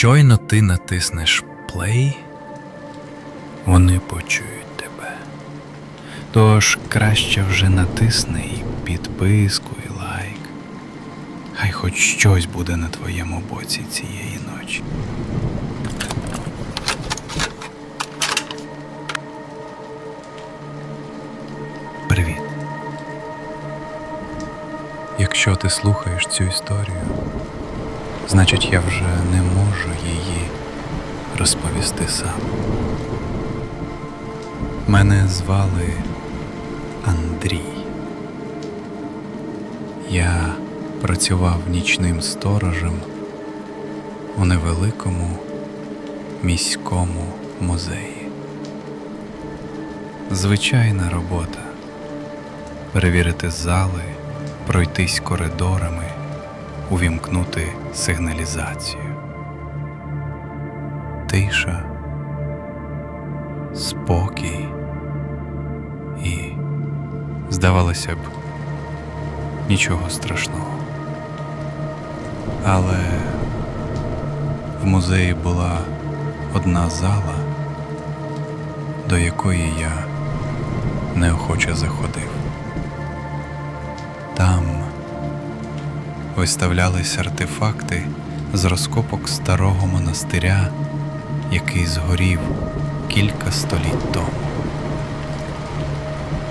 Щойно ти натиснеш плей, вони почують тебе. Тож краще вже натисни і підписку, і лайк. Хай хоч щось буде на твоєму боці цієї ночі. Привіт. Якщо ти слухаєш цю історію, значить я вже не можу її розповісти сам. Мене звали Андрій. Я працював нічним сторожем у невеликому міському музеї. Звичайна робота перевірити зали, пройтись коридорами, увімкнути сигналізацію. Тиша, спокій і, здавалося б, нічого страшного. Але в музеї була одна зала, до якої я неохоче заходив. Там виставлялись артефакти з розкопок старого монастиря, який згорів кілька століть тому.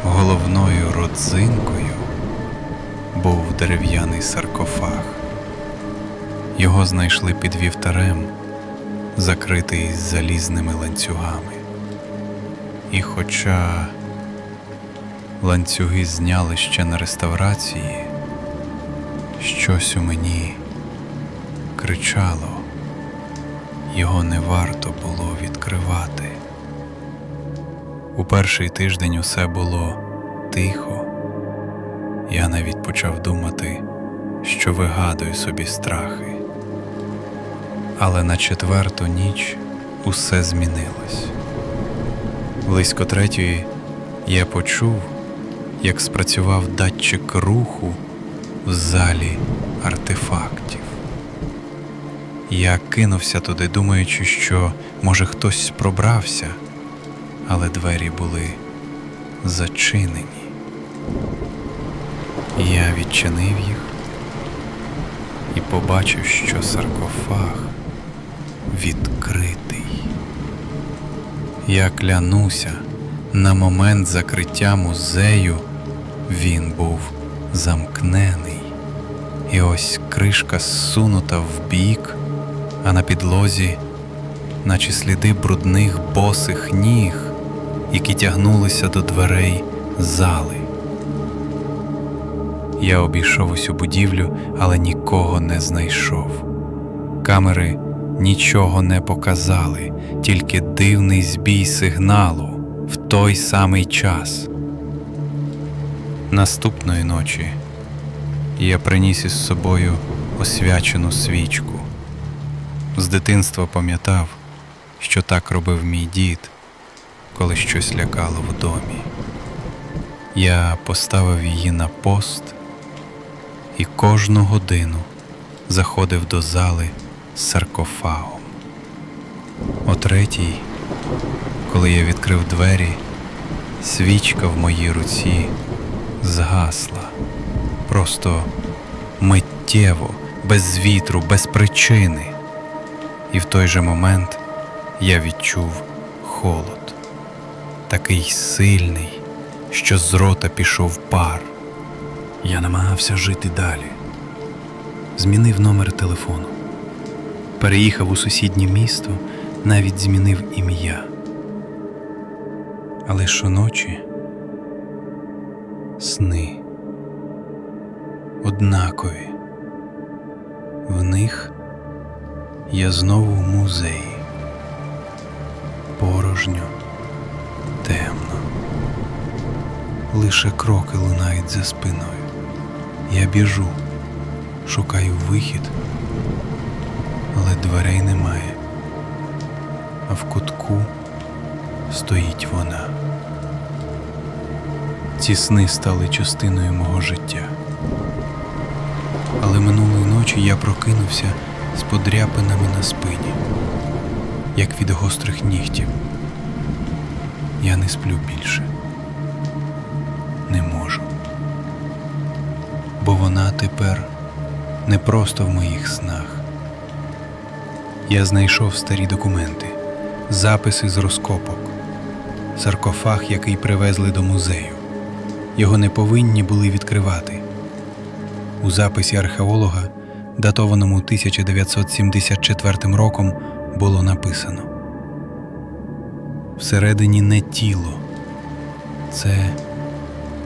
Головною родзинкою був дерев'яний саркофаг. Його знайшли під вівтарем, закритий залізними ланцюгами. І хоча ланцюги зняли ще на реставрації, щось у мені кричало, його не варто було відкривати. У перший тиждень усе було тихо. Я навіть почав думати, що вигадую собі страхи. Але на четверту ніч усе змінилось. Близько третьої я почув, як спрацював датчик руху в залі артефактів. Я кинувся туди, думаючи, що може хтось пробрався, але двері були зачинені. Я відчинив їх і побачив, що саркофаг відкритий. Я клянуся, на момент закриття музею він був замкнений, і ось кришка зсунута в бік, а на підлозі, наче сліди брудних босих ніг, які тягнулися до дверей зали. Я обійшов усю будівлю, але нікого не знайшов. Камери нічого не показали, тільки дивний збій сигналу в той самий час. Наступної ночі я приніс із собою освячену свічку. З дитинства пам'ятав, що так робив мій дід, коли щось лякало в домі. Я поставив її на пост і кожну годину заходив до зали з саркофагом. О третій, коли я відкрив двері, свічка в моїй руці згасла. Просто миттєво, без вітру, без причини. І в той же момент я відчув холод, такий сильний, що з рота пішов пар. Я намагався жити далі. Змінив номер телефону. Переїхав у сусіднє місто, навіть змінив ім'я. Але щоночі сни однакові. В них я знову в музеї. Порожньо, темно. Лише кроки лунають за спиною. Я біжу, шукаю вихід, але дверей немає. А в кутку стоїть вона. Ці сни стали частиною мого життя. Але минулої ночі я прокинувся з подряпинами на спині, як від гострих нігтів. Я не сплю більше. Не можу. Бо вона тепер не просто в моїх снах. Я знайшов старі документи, записи з розкопок, саркофаг, який привезли до музею. Його не повинні були відкривати. У записі археолога, датованому 1974 роком, було написано: Всередині не тіло, це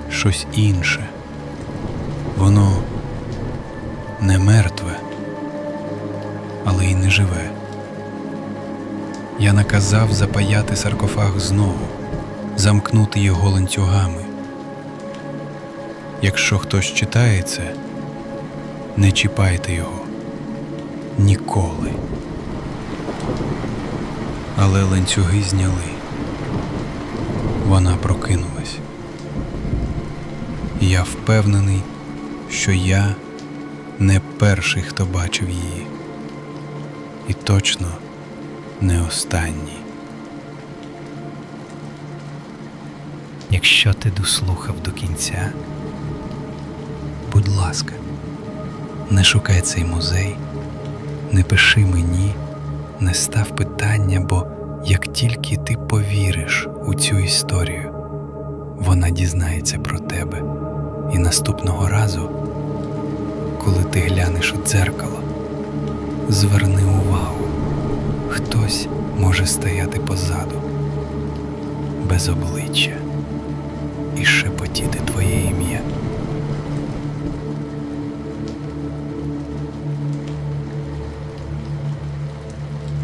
щось інше. Воно не мертве, але й не живе. Я наказав запаяти саркофаг знову, замкнути його ланцюгами. Якщо хтось читає це, не чіпайте його ніколи. Але ланцюги зняли. Вона прокинулась. Я впевнений, що я не перший, хто бачив її, і точно не останній. Якщо ти дослухав до кінця, будь ласка, не шукай цей музей, не пиши мені, не став питання, бо як тільки ти повіриш у цю історію, вона дізнається про тебе. І наступного разу, коли ти глянеш у дзеркало, зверни увагу, хтось може стояти позаду, без обличчя і шепотіти твоє ім'я.